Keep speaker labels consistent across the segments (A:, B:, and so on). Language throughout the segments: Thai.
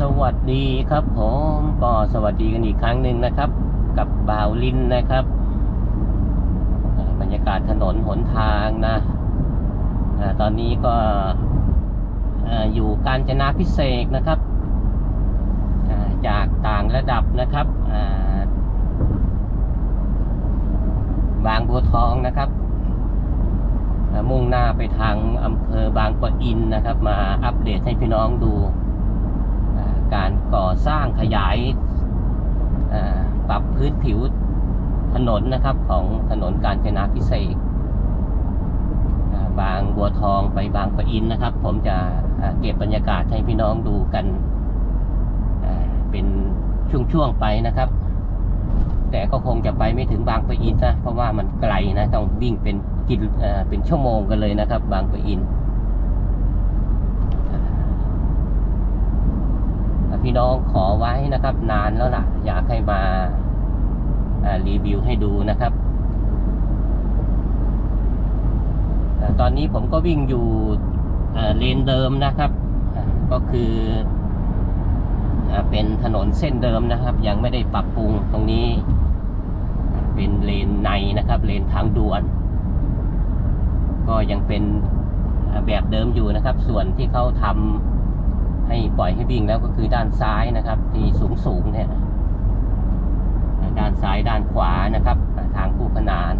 A: สวัสดีครับผมก็สวัสดีกันอีกครั้งหนึ่งนะครับ กับบาวลินนะครับ บรรยากาศถนนหนทางนะอาตอนนี้ก็ออยู่กาญจนาพิเศษนะครับจากต่างระดับนะครับบางบัวทองนะครับมุ่งหน้าไปทางอำเภอบางปะอินนะครับ มาอัปเดตให้พี่น้องดู การก่อสร้างขยายปรับพื้นผิวถนนนะครับของถนนกาญจนาพิเศษบางบัวทองไปบางปะอินนะครับ ผมจะเก็บบรรยากาศให้พี่น้องดูกันเป็นช่วงๆไปนะครับ แต่ก็คงจะไปไม่ถึงบางปะอินนะเพราะว่ามันไกลนะต้องวิ่งเป็นกินเป็นชั่วโมงกันเลยนะครับ บางปะอิน พี่น้องขอไว้นะครับ นานแล้วล่ะ อยากให้มาารีวิวให้ดูนะครับอ่ตอนนี้ผมก็วิ่งอยู่เลนเดิมนะครับ ก็คืออเป็นถนนเส้นเดิมนะครับ ยังไม่ได้ปรับปรุงตรงนี้ เป็นเลนในนะครับ เลนทางด่วน ก็ยังเป็นแบบเดิมอยู่นะครับ ส่วนที่เขาทำ ให้ปล่อยให้วิ่งแล้วก็คือด้านซ้ายนะครับ ที่สูงสูงเนี่ยด้านซ้ายด้านขวานะครับ ทางคู่ขนาน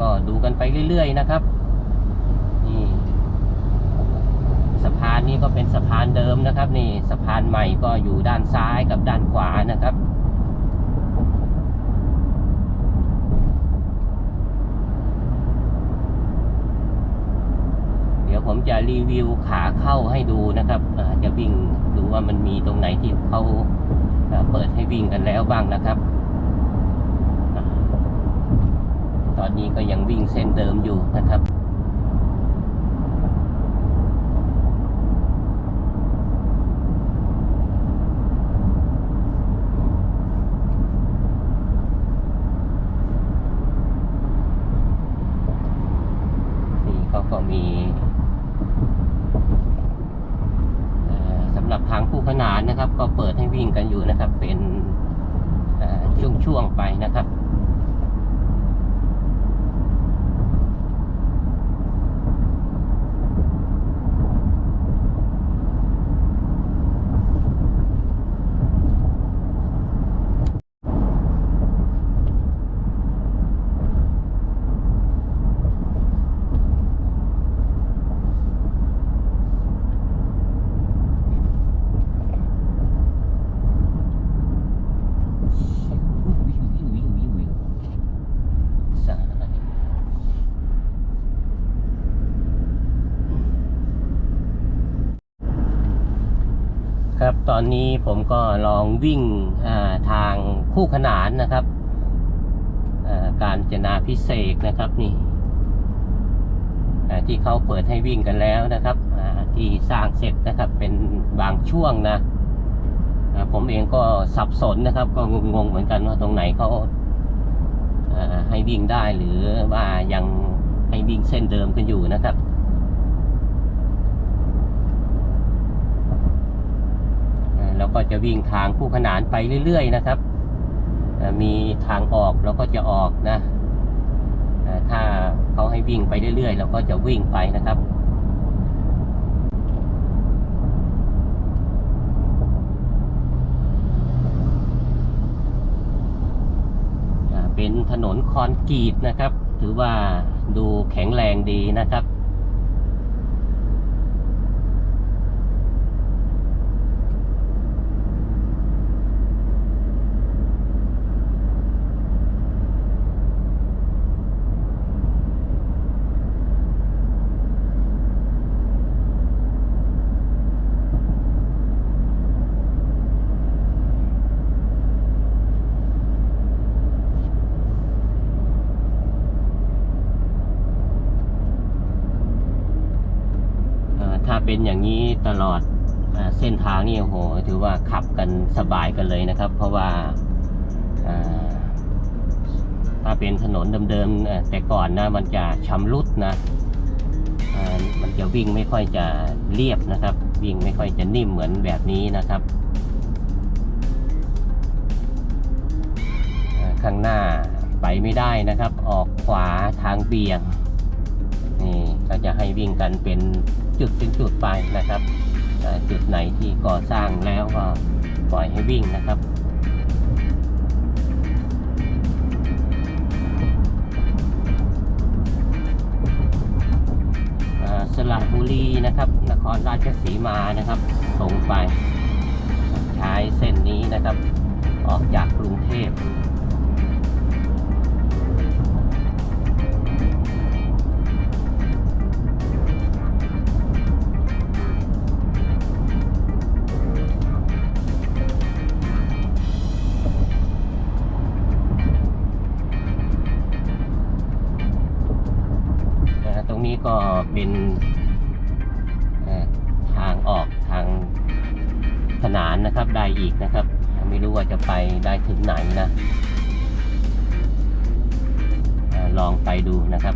A: ก็ดูกันไปเรื่อยๆนะครับนี่สะพานนี้ก็เป็นสะพานเดิมนะครับ นี่สะพานใหม่ก็อยู่ด้านซ้ายกับด้านขวานะครับ เดี๋ยว ผมจะรีวิวขาเข้าให้ดูนะครับจะวิ่งดูว่ามันมีตรงไหนที่เขาเปิดให้วิ่งกันแล้วบ้างนะครับ ตอนนี้ก็ยังวิ่งเส้นเดิมอยู่นะครับนี่เขาก็มีเอ่อสำห รับทางคู่ขนานนะครับ ก็เปิดให้วิ่งกันอยู่นะครับ เป็นช่วงๆไปนะครับ สาย ครับ ตอนนี้ผมก็ลองวิ่งาทางคู่ขนานนะครับาการจนาพิเศษนะครับนี่ที่เขาเปิดให้วิ่งกันแล้วนะครับที่สร้างเสร็จนะครับเป็นบางช่วงนะผมเองก็สับสนนะครับ ก็งงๆเหมือนกันว่าตรงไหนเขาาให้วิ่งได้หรือว่ายังให้วิ่งเส้นเดิมกันอยู่นะครับ อ่าแล้ว ก็จะวิ่งทางคู่ขนานไปเรื่อย ๆ นะครับ มีทางออกเราก็จะออกนะถ้าเขาให้วิ่งไปเรื่อยๆเราก็จะวิ่งไปนะครับเป็นถนนคอนกรีตนะครับ ถือว่าดูแข็งแรงดีนะครับ ถ้า เป็นอย่างนี้ตลอดเส้นทางนี่โอ้โหถือว่าขับกันสบายกันเลยนะครับ เพราะว่าถ้าเป็นถนนเดิมๆแต่ก่อนนะมันจะชำรุดนะมันจะวิ่งไม่ค่อยจะเรียบนะครับ วิ่งไม่ค่อยจะนิ่มเหมือนแบบนี้นะครับ ข้างหน้าไปไม่ได้นะครับ ออกขวาทางเบี่ยง ก็จะให้วิ่งกันเป็นจุดเป็นจุดไปนะครับ จุดไหนที่ก่อสร้างแล้วก็ปล่อยให้วิ่งนะครับสระบุรีนะครับ นครราชสีมานะครับตรงไป ใช้เส้นนี้นะครับ ออกจากกรุงเทพ ก็เป็นทางออกทางขนานนะครับได้อีกนะครับ ไม่รู้ว่าจะไปได้ถึงไหนนะลองไปดูนะครับ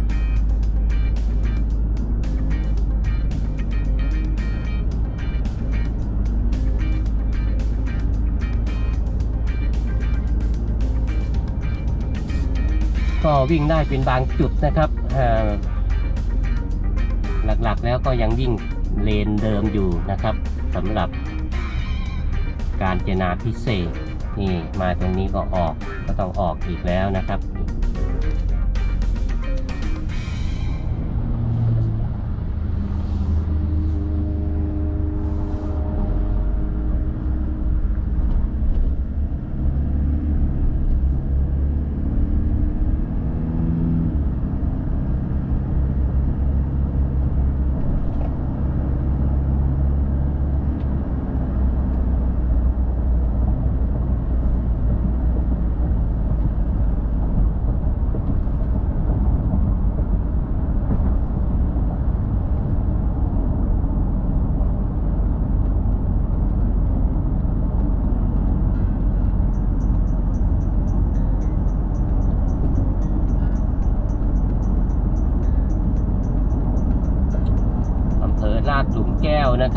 A: ก็วิ่งได้เป็นบางจุดนะครับ หลักๆ แล้วก็ยังวิ่งเลนเดิมอยู่นะครับสำหรับการเจนาพิเศษนี่มาตรงนี้ก็ออกก็ต้องออกอีกแล้วนะครับ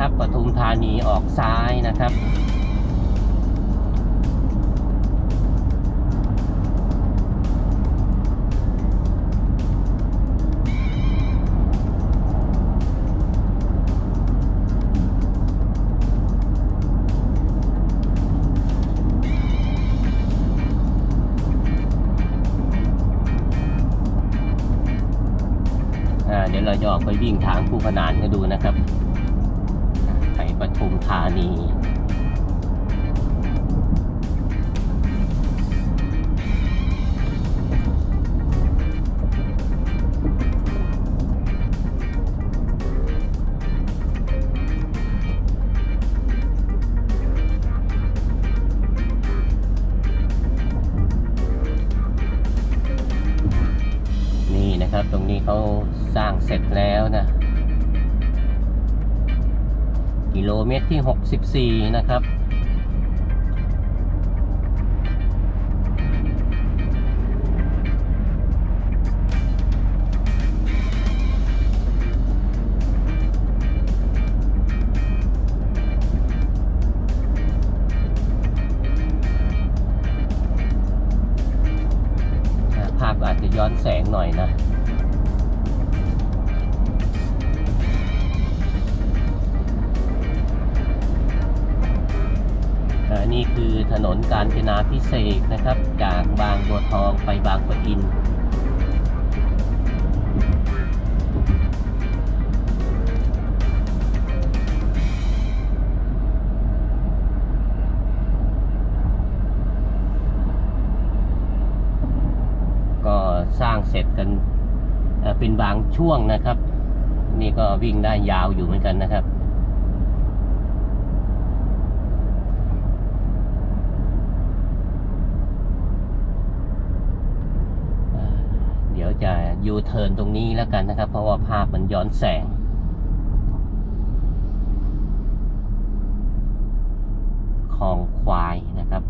A: นะครับปทุมธานีออกซ้ายนะครับเดี๋ยวเราจะออกไปวิ่งทางคู่ขนานกันดูนะครับานี นี่นะครับตรงนี้เขาสร้างเสร็จแล้วนะ กิโลเมตรที่ 64 นะครับ นกาญจนาพิเศษนะครับ จากบางบัวทองไปบางปะอินก็สร้างเสร็จกันเป็นบางช่วงนะครับ นี่ก็วิ่งได้ยาวอยู่เหมือนกันนะครับ ยูเทิร์นตรงนี้แล้วกันนะครับ เพราะว่าภาพมันย้อนแสงคลองควายนะครับ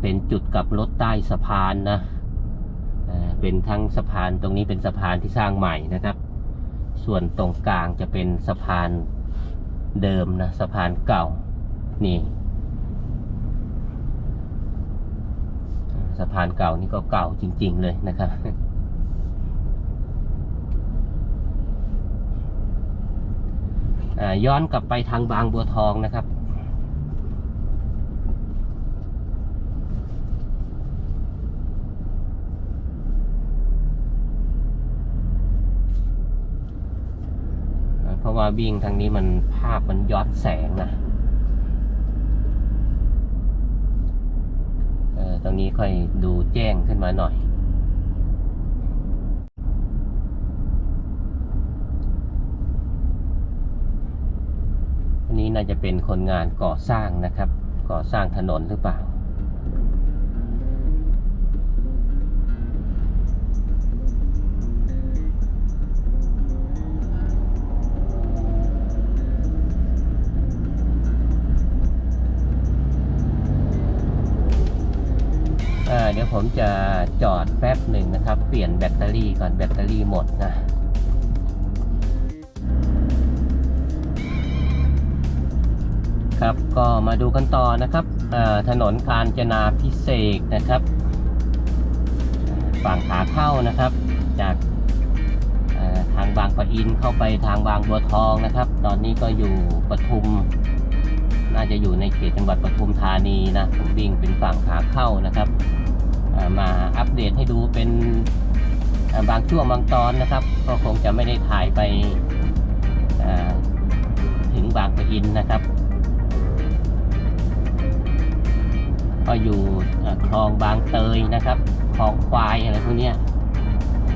A: เป็นจุดกับรถใต้สะพานนะเป็นทั้งสะพานตรงนี้เป็นสะพานที่สร้างใหม่นะครับ ส่วนตรงกลางจะเป็นสะพาน เดิมนะสะพานเก่า นี่ สะพานเก่านี่ก็เก่าจริง ๆ เลยนะครับย้อนกลับไปทางบางบัวทองนะครับ อ่าเพราะ ว่าวิ่งทางนี้มันภาพมันย้อนแสงนะเออตรงนี้ค่อยดูแจ้งขึ้นมาหน่อย อันนี้น่าจะเป็นคนงานก่อสร้างนะครับ ก่อสร้างถนนหรือเปล่า เดี๋ยวผมจะจอดแป๊บหนึ่งนะครับ เปลี่ยนแบตเตอรี่ก่อนแบตเตอรี่หมดนะครับก็มาดูกันต่อนะครับถนนกาญจนาพิเศษนะครับ ฝั่งขาเข้านะครับ จากทางบางปะอินเข้าไปทางบางบัวทองนะครับ ตอนนี้ก็อยู่ปทุม น่าจะอยู่ในเขตจังหวัดปทุมธานีนะผมวิ่งเป็นฝั่งขาเข้านะครับ มาอัปเดตให้ดูเป็นบางช่วงบางตอนนะครับ ก็คงจะไม่ได้ถ่ายไปถึงบางปะอินนะครับก็อยู่คลองบางเตยนะครับคลองควายอะไรพวกนี้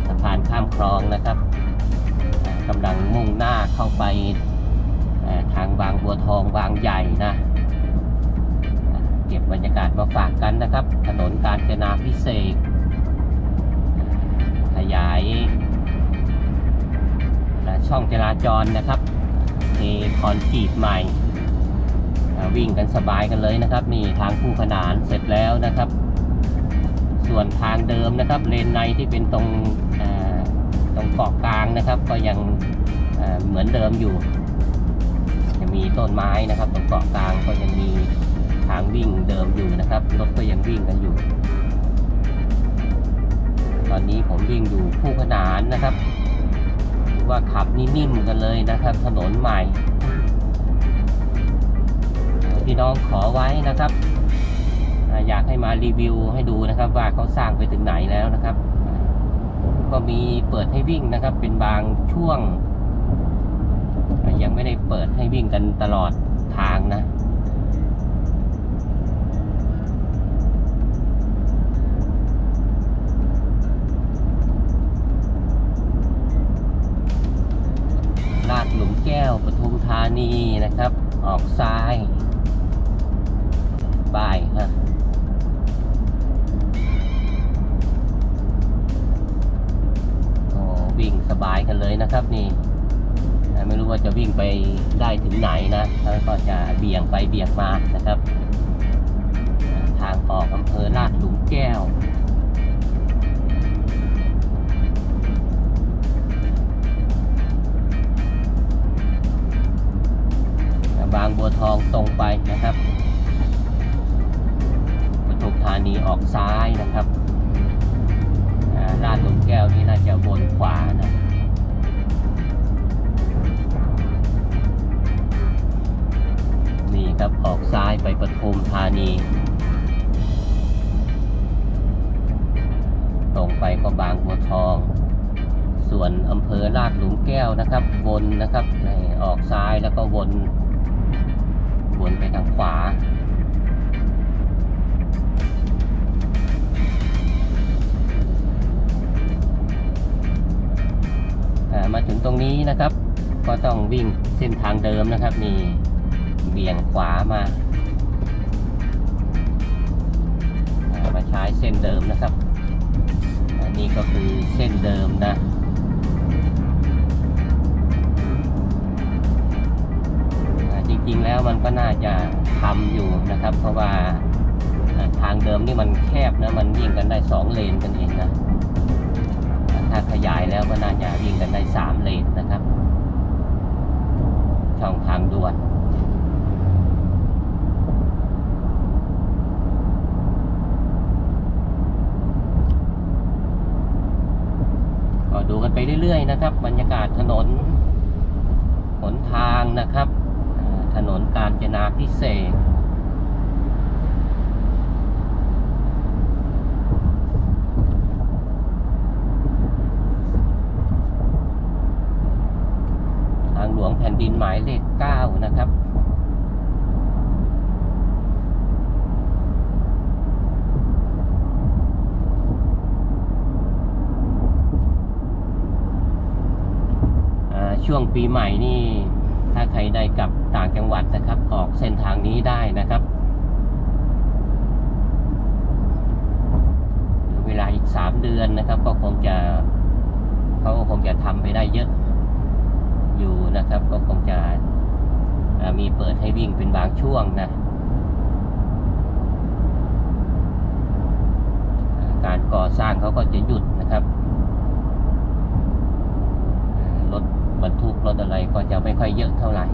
A: สะพานข้ามคลองนะครับกำลังมุ่งหน้าเข้าไปทางบางบัวทองบางใหญ่นะ ก็บบรรยากาศมาฝากกันนะครับ ถนนกาญจนาพิเศษ ขยายอ่าช่องจราจรนะครับเทคอนกรีตใหม่ วิ่งกันสบายกันเลยนะครับนี่ทางคู่ขนานเสร็จแล้วนะครับ ส่วนทางเดิมนะครับ เลนในที่เป็นตรงตรงเกาะกลางนะครับ ก็ยังเหมือนเดิมอยู่ จะมีต้นไม้นะครับ ตรงเกาะกลางก็ยังมี ทางวิ่งเดิมอยู่นะครับ รถก็ยังวิ่งกันอยู่ ตอนนี้ผมวิ่งอยู่คู่ขนานนะครับถือว่าขับนิ่มๆกันเลยนะครับ ถนนใหม่ พี่น้องขอไว้นะครับ อยากให้มารีวิวให้ดูนะครับ ว่าเขาสร้างไปถึงไหนแล้วนะครับ ก็มีเปิดให้วิ่งนะครับ เป็นบางช่วง ยังไม่ได้เปิดให้วิ่งกันตลอดทางนะ ธานีนะครับ ออกซ้ายบายฮะโอ้วิ่งสบายกันเลยนะครับนี่ไม่รู้ว่าจะวิ่งไปได้ถึงไหนนะแล้วก็จะเบี่ยงไปเบี่ยงมานะครับ ทางออกอำเภอลาดหลุมแก้วางบัวทองตรงไปนะครับปทุมธานีออกซ้ายนะครับลาดหลุมแก้วนี่น่าจะวนขวานะนี่ครับออกซ้ายไปปทุมธานี ตรงไปก็บางบัวทอง ส่วนอำเภอลาดหลุมแก้วนะครับ วนนะครับนี่ออกซ้ายแล้วก็วน วนไปทางขวาอมาถึงตรงนี้นะครับ ก็ต้องวิ่งเส้นทางเดิมนะครับนี่เบี่ยงขวามา มาใช้เส้นเดิมนะครับ อันนี้ก็คือเส้นเดิมนะ แล้วมันก็น่าจะทำอยู่นะครับ เพราะว่าทางเดิมนี่มันแคบนะมันวิ่งกันได้สองเลนกันเองนะถ้าขยายแล้วก็น่าจะวิ่งกันได้สามเลนนะครับ ช่องทางด่วนก็ดูกันไปเรื่อยๆนะครับ บรรยากาศถนน หนทางนะครับ ถนนกาญจนาพิเศษกทางหลวงแผ่นดินหมายเลข 9 นะครับช่วงปีใหม่นี่ ถ้าใครได้กลับ ต่างจังหวัดนะครับ ออกเส้นทางนี้ได้นะครับเหลือเวลาอีกสามเดือนนะครับ ก็คงจะเขาก็คงจะทำไปได้เยอะอยู่นะครับ ก็คงจะมีเปิดให้วิ่งเป็นบางช่วงนะการก่อสร้างเขาก็จะหยุดนะครับรถบรรทุกรถอะไรก็จะไม่ค่อยเยอะเท่าไหร่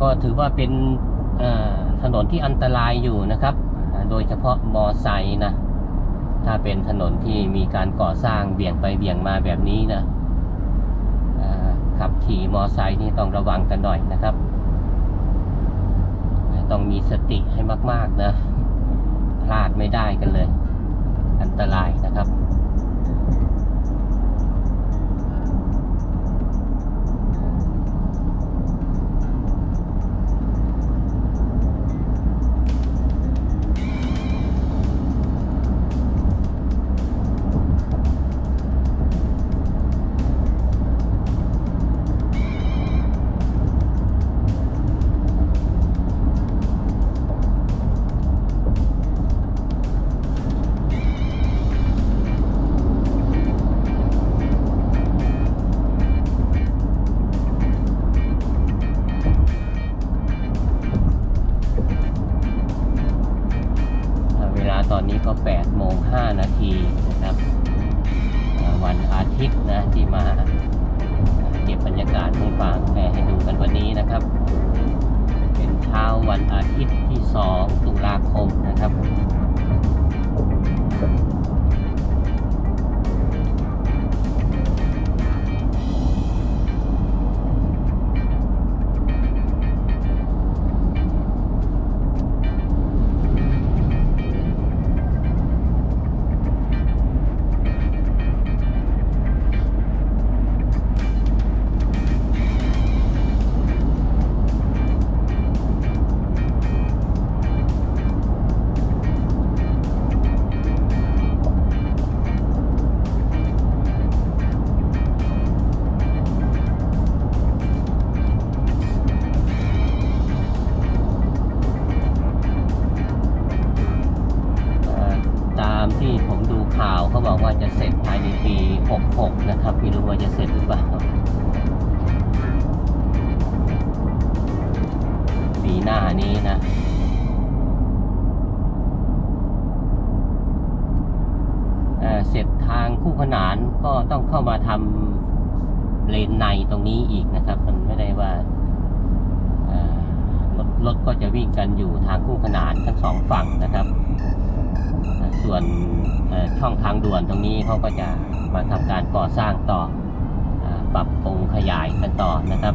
A: ก็ถือว่าเป็นถนนที่อันตรายอยู่นะครับ โดยเฉพาะมอไซค์นะ ถ้าเป็นถนนที่มีการก่อสร้างเบี่ยงไปเบี่ยงมาแบบนี้นะขับขี่มอไซค์นี่ต้องระวังกันหน่อยนะครับ ต้องมีสติให้มาก ๆ นะ พลาดไม่ได้กันเลย อันตรายนะครับ เก็บบรรยากาศให้ฟังให้ดูกันวันนี้นะครับ เป็นเช้าวันอาทิตย์ที่ 2 ตุลาคมนะครับ ข่าวเขาบอกว่าจะเสร็จภายในปี 66 นะครับไม่รู้ว่าจะเสร็จหรือเปล่าปีหน้านี้นะเเสร็จทางคู่ขนานก็ต้องเข้ามาทำเลนในตรงนี้อีกนะครับ มันไม่ได้ว่ารถรถก็จะวิ่งกันอยู่ทางคู่ขนานทั้งสองฝั่งนะครับ ส่วนช่องทางด่วนตรงนี้เขาก็จะมาทำการก่อสร้างต่ออปรับปรุงขยายกันต่อนะครับ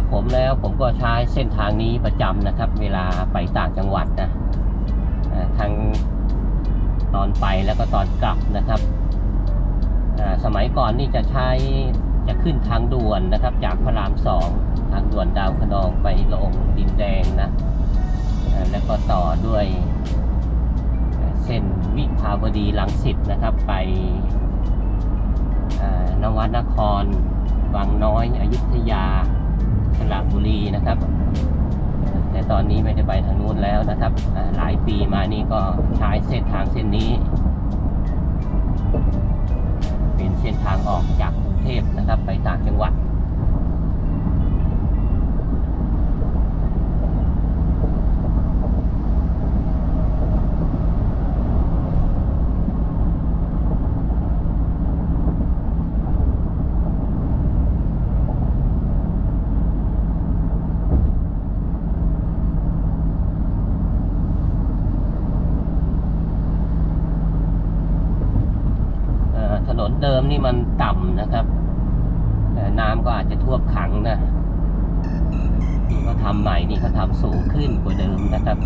A: รับผมแล้วผมก็ใช้เส้นทางนี้ประจำนะครับ เวลาไปต่างจังหวัดนะทั้งตอนไปแล้วก็ตอนกลับนะครับสมัยก่อนนี่จะใช้จะขึ้นทางด่วนนะครับ จากพระรามสองทางด่วนดาวคะนองไปลงดินแดงนะแล้วก็ต่อด้วยเส้นวิภาวดีลังสิตนะครับ ไปเอ่อนวนครวังน้อยอยุธยา สระบุรีนะครับ แต่ตอนนี้ไม่ได้ไปทางนู้นแล้วนะครับหลายปีมานี่ก็ใช้เส้นทางเส้นนี้ เป็นเส้นทางออกจากกรุงเทพนะครับ ไปต่างจังหวัด เดิมนี่มันต่ำนะครับเอ่น้ำก็อาจจะท่วมขังนะเขาทำใหม่นี่เขาทำสูงขึ้นกว่าเดิมนะครับ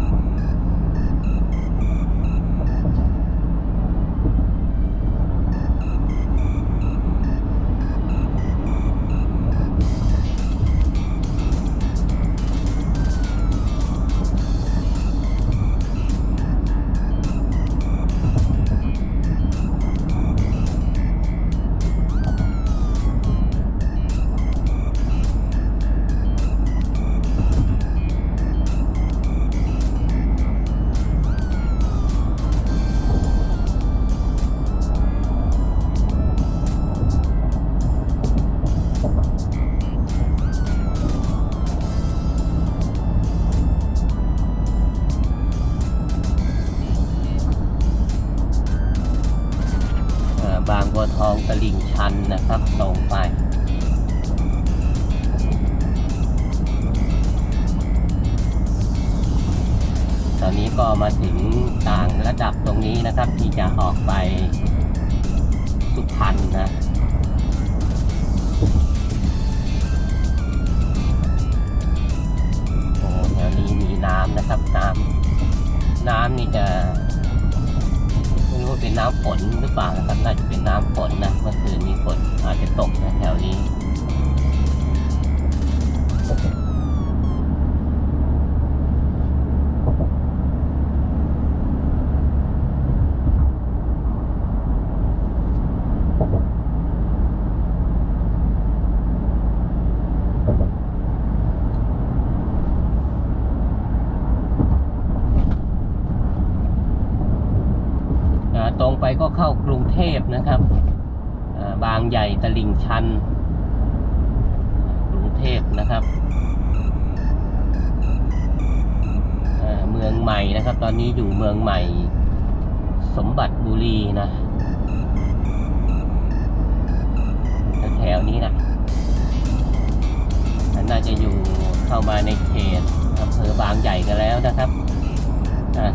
A: ฝนหรือเปล่านะครับน่าจะเป็นน้ำฝนนะเมื่อคืนนี้ฝนอาจจะตกนะแถวนี้ อ่าตรงไปก็เข้ากรุงเทพนะครับอ่าบางใหญ่ตลิ่ง ชันกรุงเทพนะครับเมืองใหม่นะครับ ตอนนี้อยู่เมืองใหม่ สมบัติบุรีนะแถวๆนี้นะน่าจะอยู่เข้ามาในเขตอำเภอบางใหญ่กันแล้วนะครับ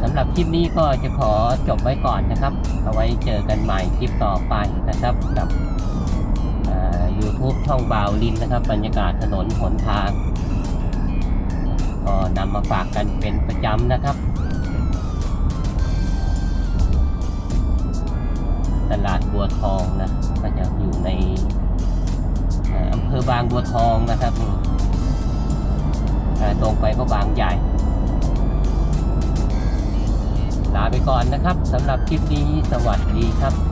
A: สำหรับคลิปนี้ก็จะขอจบไว้ก่อนนะครับ เอาไว้เจอกันใหม่คลิปต่อไปนะครับกับ YouTube ช่องบาวลินนะครับ บรรยากาศถนนหนทาง ก็นำมาฝากกันเป็นประจำนะครับ ตลาดบัวทองนะก็จะอยู่ในอำเภอบางบัวทองนะครับตรงไปก็บางใหญ่ลาไปก่อนนะครับสำหรับคลิปนี้สวัสดีครับ